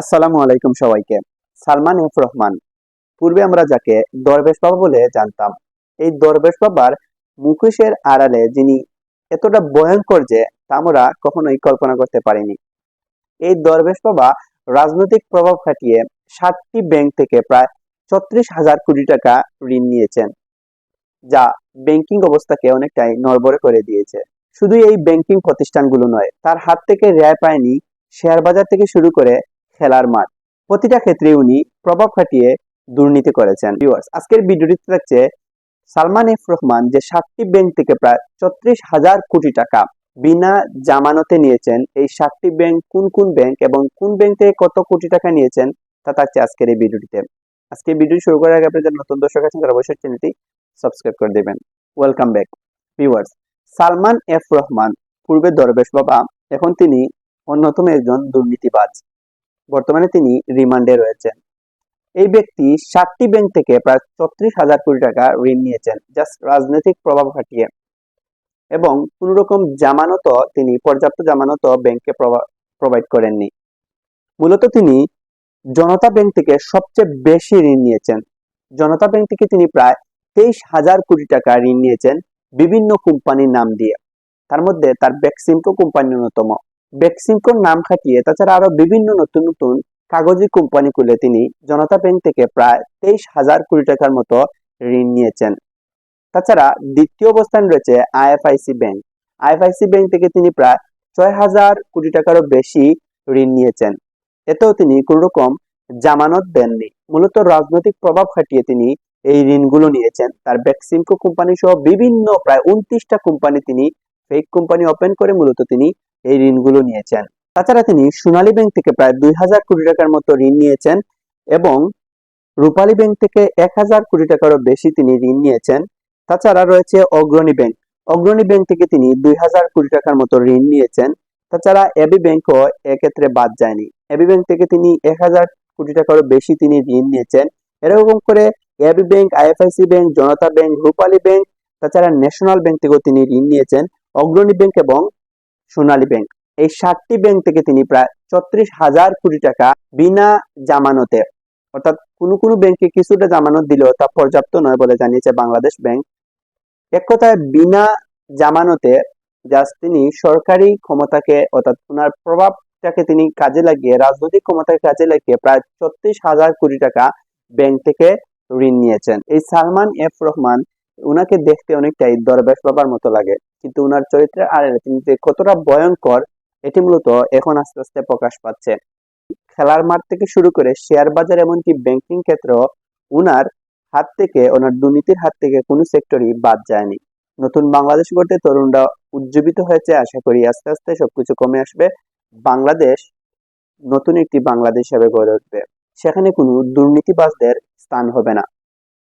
আসসালামু আলাইকুম সবাইকে। সালমান এফ রহমান। পূর্বে আমরা যাকে দরবেশ বাবা বলে জানতাম, এই দরবেশ বাবার মুখোশের আড়ালে যিনি এতটা ভয়ঙ্কর যে তা আমরা কখনোই কল্পনা করতে পারিনি। এই দরবেশ বাবা রাজনৈতিক প্রভাব খাটিয়ে সাতটি ব্যাংক থেকে প্রায় ছত্রিশ হাজার কোটি টাকা ঋণ নিয়েছেন, যা ব্যাংকিং অবস্থাকে অনেকটাই নড়বড়ে করে দিয়েছে। শুধু এই ব্যাংকিং প্রতিষ্ঠানগুলো নয়, তার হাত থেকে রেয় পায়নি শেয়ার বাজার থেকে শুরু করে খেলার মাঠ। প্রতিটা ক্ষেত্রে উনি প্রভাব খাটিয়ে দুর্নীতি করেছেন। আজকের ভিডিওটিতে থাকছে সালমান এফ রহমান যে সাতটি ব্যাংক থেকে প্রায় ছত্রিশ হাজার কোটি টাকা বিনা জামানতে নিয়েছেন, এই সাতটি ব্যাংক কোন কোন ব্যাংক এবং কোন ব্যাংক থেকে কত কোটি টাকা নিয়েছেন তা থাকছে আজকের এই ভিডিওটিতে। আজকে ভিডিও শুরু করার আগে আপনি যারা নতুন দর্শক আছেন, তারা অবশ্যই চ্যানেলটি সাবস্ক্রাইব করে দেবেন। Welcome back viewers Salman F Rahman পূর্বে দরবেশ বাবা, এখন তিনি অন্যতম একজন দুর্নীতিবাজ। বর্তমানে তিনি রিমান্ডে রয়েছেন। এই ব্যক্তি সাতটি ব্যাংক থেকে প্রায় ছত্রিশ হাজার কোটি টাকা ঋণ নিয়েছেন, জাস্ট রাজনৈতিক প্রভাব খাটিয়ে। এবং কোন রকম জামানতও তিনি, পর্যাপ্ত জামানতও ব্যাংকে প্রোভাইড করেননি। মূলত তিনি জনতা ব্যাংক থেকে সবচেয়ে বেশি ঋণ নিয়েছেন। জনতা ব্যাংক থেকে তিনি প্রায় তেইশ হাজার কোটি টাকা ঋণ নিয়েছেন বিভিন্ন কোম্পানির নাম দিয়ে। তার মধ্যে তার বেক্সিমকো কোম্পানি অন্যতম। বেক্সিমকোর নাম খাটিয়ে তাছাড়া আরও বিভিন্ন নতুন নতুন কাগজি কোম্পানি খুলে তিনি জনতা ব্যাংক থেকে প্রায় তেইশ হাজার কোটি টাকার মতো ঋণ নিয়েছেন। তাছাড়া দ্বিতীয় অবস্থান রয়েছে আইএফআইসি ব্যাংক। আইএফআইসি ব্যাংক থেকে তিনি প্রায় ছয় হাজার কোটি টাকারও বেশি ঋণ নিয়েছেন। এতেও তিনি কোন রকম জামানত দেননি। মূলত রাজনৈতিক প্রভাব খাটিয়ে তিনি এই ঋণগুলো নিয়েছেন। তার বেক্সিমকো কোম্পানি সহ বিভিন্ন প্রায় উনত্রিশটা কোম্পানি তিনি ফেক কোম্পানি ওপেন করে মূলত তিনি এই ঋণগুলো নিয়েছেন। তাছাড়া তিনি সোনালী ব্যাংক থেকে প্রায় দুই হাজার কোটি টাকার মতো ঋণ নিয়েছেন এবং রূপালী ব্যাংক থেকে এক হাজার কোটি টাকারও বেশি তিনি ঋণ নিয়েছেন। তাছাড়া রয়েছে অগ্রণী ব্যাংক। অগ্রণী ব্যাংক থেকে তিনি দুই হাজার কোটি টাকার মতো ঋণ নিয়েছেন। তাছাড়া এবি ব্যাংকও এক্ষেত্রে বাদ যায়নি। এবি ব্যাংক থেকে তিনি এক হাজার কোটি টাকারও বেশি তিনি ঋণ নিয়েছেন। এরকম করে AB bank, IFIC bank, Janata bank, Rupali bank, তাছাড়া ন্যাশনাল ব্যাংক থেকেও তিনি ঋণ নিয়েছেন। অগ্রণী ব্যাংক এবং সোনালী ব্যাংক এই সাতটি ব্যাংক থেকে তিনি প্রায় ছত্রিশ হাজার কোটি টাকা বিনা জামানতে, অর্থাৎ কোনো কোনো ব্যাংকে কিছুটা জামানত দিলেও তা পর্যাপ্ত নয় বলে জানিয়েছে বাংলাদেশ ব্যাংক এক কথায়, বিনা জামানতে জাস্ট তিনি সরকারি ক্ষমতাকে, অর্থাৎ ওনার প্রভাবটাকে তিনি কাজে লাগিয়ে, রাজনৈতিক ক্ষমতাকে কাজে লাগিয়ে প্রায় ছত্রিশ হাজার কোটি টাকা ব্যাংক থেকে ঋণ নিয়েছেন। এই সালমান এফ রহমান উনাকে দেখতে অনেকটাই দরবেশ বাবার মতো লাগে, কিন্তু উনার চরিত্রের আড়ালে তিনি যে কতটা ভয়ঙ্কর, এটি মূলত এখন আস্তে আস্তে প্রকাশ পাচ্ছে। খেলার মাঠ থেকে শুরু করে শেয়ার বাজার এমনকি ব্যাংকিং ক্ষেত্র, উনার হাত থেকে, ওনার দুর্নীতির হাত থেকে কোনো সেক্টরই বাদ যায়নি। নতুন বাংলাদেশ গড়তে তরুণরা উজ্জীবিত হয়েছে, আশা করি আস্তে আস্তে সবকিছু কমে আসবে। বাংলাদেশ নতুন একটি বাংলাদেশ হিসেবে গড়ে উঠবে। সেখানে কোনো দুর্নীতিবাজদের স্থান হবে না।